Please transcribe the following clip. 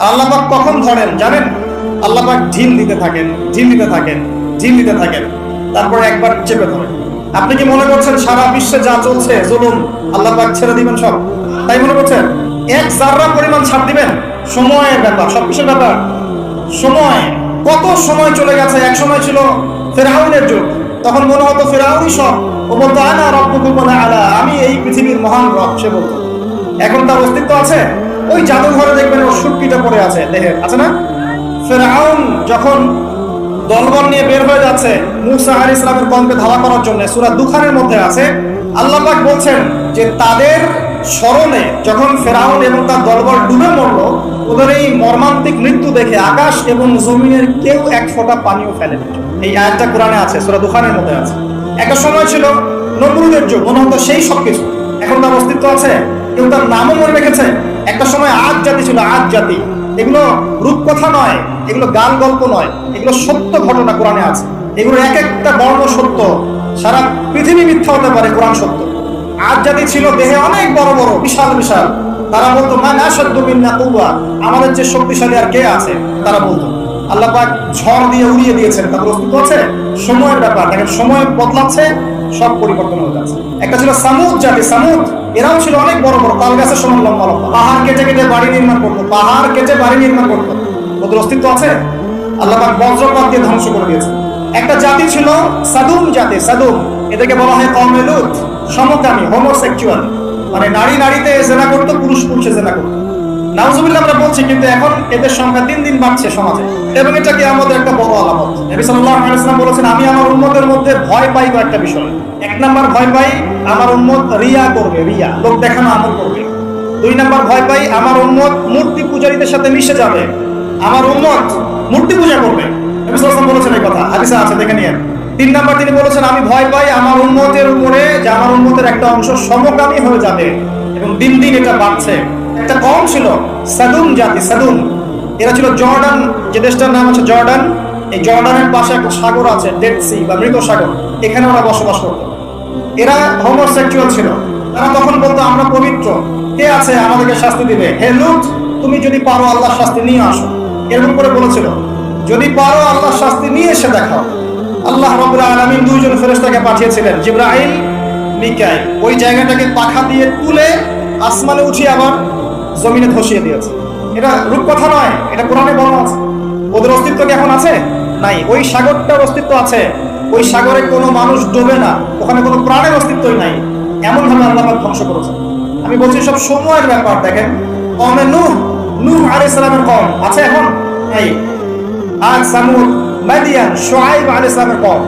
আল্লাহ পাক কখন ধরেন, জানেন? আল্লাহ পাক ঢিল দিতে থাকেন ঢিল দিতে থাকেন ঢিল দিতে থাকেন। তারপরে একবার চেপে ধরেন। আপনি কি মনে করছেন সারা বিশ্বে যা চলছে, জুলুম, আল্লাহ পাক ছেড়ে দিবেন সব? তাই মনে করছেন? এক জাররা পরিমাণ ছাড় দিবেন? সময়ের ব্যাপার, সব কিছুর ব্যাপার। সময়, কত সময় চলে গেছে? এক সময় ছিল ফেরাউনের যুগ। তখন মনে হতো ফেরাউনই সব। ও বলতো, আনা রব্বুকুম আলা। আমি এই পৃথিবীর মহান রব, সে বলতো। এখন তার অস্তিত্ব আছে। ওই জাদুঘরে দেখবেন ওর আছে দেহের আছে না? ফেরাউন যখন দলবল নিয়ে বের হয়ে যাচ্ছে, মুসা আলী ইসলামের কমকে ধাওয়া করার জন্য, সুরা দুখানের মধ্যে আছে, আল্লাহ বলছেন যে তাদের স্মরণে যখন ফেরাউন এবং তার দলবল ডুবে মরলো, ওদের এই মর্মান্তিক মৃত্যু দেখে আকাশ এবং জমিনের কেউ এক ফোঁটা পানিও ফেলে এই আয়াতটা কোরআনে আছে, সুরা দুখানের মধ্যে আছে। একটা সময় ছিল, নমরুদের যুগ মনে হতো সেই সবকিছু। এখন তার অস্তিত্ব আছে কেউ তার নামও মনে রেখেছে। একটা সময় আজ জাতি ছিল, আজ জাতি। এগুলো রূপকথা নয়, এগুলো গান গল্প নয়, এগুলো সত্য ঘটনা কোরআনে আছে। এগুলো এক একটা বর্ণ সত্য। সারা পৃথিবী মিথ্যা হতে পারে কোরআন সত্য। আজ জাতি ছিল, দেহে অনেক বড় বড়, বিশাল বিশাল। তারা বলতো, মা না সদ্য মিন্না কৌয়া আমাদের যে শক্তিশালী আর কে আছে, তারা বলতো, আল্লাহ পাক ঝড় দিয়ে উড়িয়ে দিয়েছেন, তাদের অস্তিত্ব আছে? সময়ের ব্যাপার, দেখেন, সময় বদলাচ্ছে, সব পরিবর্তন হয়ে যাচ্ছে। একটা ছিল সামুদ জাতি, সামুদ। এরাও ছিল অনেক বড় বড়, তাল গাছের সমান লম্বা লম্বা। পাহাড় কেটে কেটে বাড়ি নির্মাণ করতো, পাহাড় কেটে বাড়ি নির্মাণ করতো। ওদের অস্তিত্ব আছে? আল্লাহ বজ্রপাত দিয়ে ধ্বংস করে দিয়েছে। একটা জাতি ছিল সাদুম জাতি, সাদুম। এদেরকে বলা হয় কমে লুত, সমকামী হোমোসেক্সুয়াল মানে নারী নারীতে জেনা করতো, পুরুষ পুরুষে জেনা করতো। নাউজুবিল্লাহ আমরা বলছি, কিন্তু এখন এদের সংখ্যা দিন দিন বাড়ছে সমাজে। এবং এটা কি আমাদের একটা বড় আলামত। নবী ওয়াসাল্লাম বলেছেন, আমি আমার উম্মতের মধ্যে ভয় পাই কয়েকটা বিষয়। এক নাম্বার, ভয় পাই আমার উম্মত রিয়া করবে, রিয়া। লোক দেখানো আমল করবে। দুই নাম্বার ভয় পাই, আমার উম্মত মূর্তি পূজারীদের সাথে মিশে যাবে। আমার উম্মত মূর্তি পূজা করবে। বলেছেন এই কথা, হাদিসে আছে, দেখে নিয়ে তিন নাম্বার তিনি বলেছেন, আমি ভয় পাই আমার উন্মতের উপরে যে আমার উন্মতের একটা অংশ সমকামী হয়ে যাবে এবং দিন দিন এটা বাড়ছে। একটা কম ছিল, সাদুম জাতি, সাদুম। এরা ছিল জর্ডান, যে দেশটার নাম হচ্ছে জর্ডান। এই জর্ডানের পাশে একটা সাগর আছে, ডেড সি বা মৃত সাগর। এখানে ওরা বসবাস করতো। এরা হোমোসেক্সুয়াল ছিল। তারা তখন বলতো, আমরা পবিত্র। কে আছে আমাদেরকে শাস্তি দিবে? হে লুট তুমি যদি পারো আল্লাহর শাস্তি নিয়ে আসো। এরকম করে বলেছিল। যদি পারো আল্লাহর শাস্তি নিয়ে এসে দেখাও। আল্লাহ রবুল্লাহ আলমিন দুইজন ফেরেস্তাকে পাঠিয়েছিলেন জিব্রাহিম মিকাইল। ওই জায়গাটাকে পাখা দিয়ে তুলে আসমানে উঠিয়ে আবার জমিনে ধসিয়ে দিয়েছে। এটা রূপকথা নয়, এটা কোরআনে বলা আছে। ওদের অস্তিত্ব কি এখন আছে? নাই। ওই সাগরটার অস্তিত্ব আছে। ওই সাগরে কোনো মানুষ ডোবে না, ওখানে কোনো প্রাণের অস্তিত্বই নাই। এমন ভাবে আল্লাহ ধ্বংস করেছে আমি বলছি সব সময়ের ব্যাপার, দেখেন। কমে নূহ নূহ আলি সালামের কম আছে এখন? এই। আজ সামুদ, মাদিয়ান সোহাইব আলি সালামের কম